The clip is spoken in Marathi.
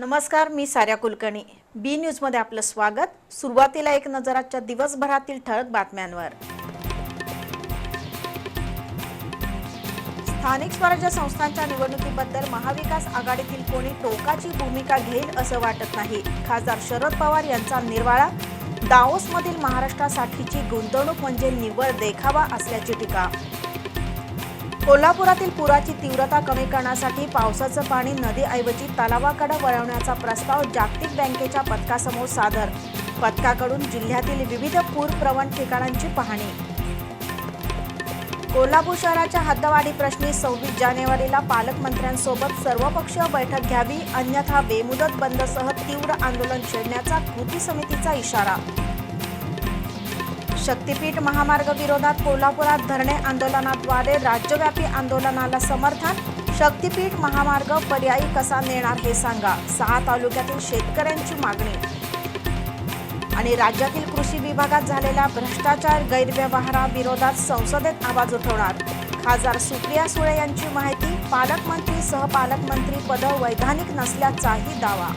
नमस्कार मी साऱ्या कुलकर्णी. बी न्यूजमध्ये आपलं स्वागत. सुरुवातीला एक नजर आजच्या दिवसभरातील ठळक बातम्यांवर. स्थानिक स्वराज्य संस्थांच्या निवडणुकीबद्दल महाविकास आघाडीतील कोणी टोकाची भूमिका घेईल असं वाटत नाही. खासदार शरद पवार यांचा निर्वाळा दाओसमधील महाराष्ट्रासाठीची गुंतवणूक म्हणजे निव्वळ देखावा असल्याची टीका. कोल्हापुरातील पुराची तीव्रता कमी करण्यासाठी पावसाचं पाणी नदीऐवजी तलावाकडे वळवण्याचा प्रस्ताव जागतिक बँकेच्या पथकासमोर सादर. पथकाकडून जिल्ह्यातील विविध पूरप्रवण ठिकाणांची पाहणी. कोल्हापूर शहराच्या हद्दवाढी प्रश्नी सव्वीस जानेवारीला पालकमंत्र्यांसोबत सर्वपक्षीय बैठक घ्यावी अन्यथा बेमुदत बंदसह तीव्र आंदोलन छेडण्याचा कृती समितीचा इशारा. शक्तीपीठ महामार्ग विरोधात कोल्हापुरात धरणे आंदोलनाद्वारे राज्यव्यापी आंदोलनाला समर्थन शक्तीपीठ महामार्ग पर्यायी कसा नेणार हे सांगा सहा तालुक्यातील शेतकऱ्यांची मागणी. आणि राज्यातील कृषी विभागात झालेल्या भ्रष्टाचार गैरव्यवहाराविरोधात संसदेत आवाज उठवणार. खासदार सुप्रिया सुळे यांची माहिती पालकमंत्री सहपालकमंत्री पद वैधानिक नसल्याचाही दावा.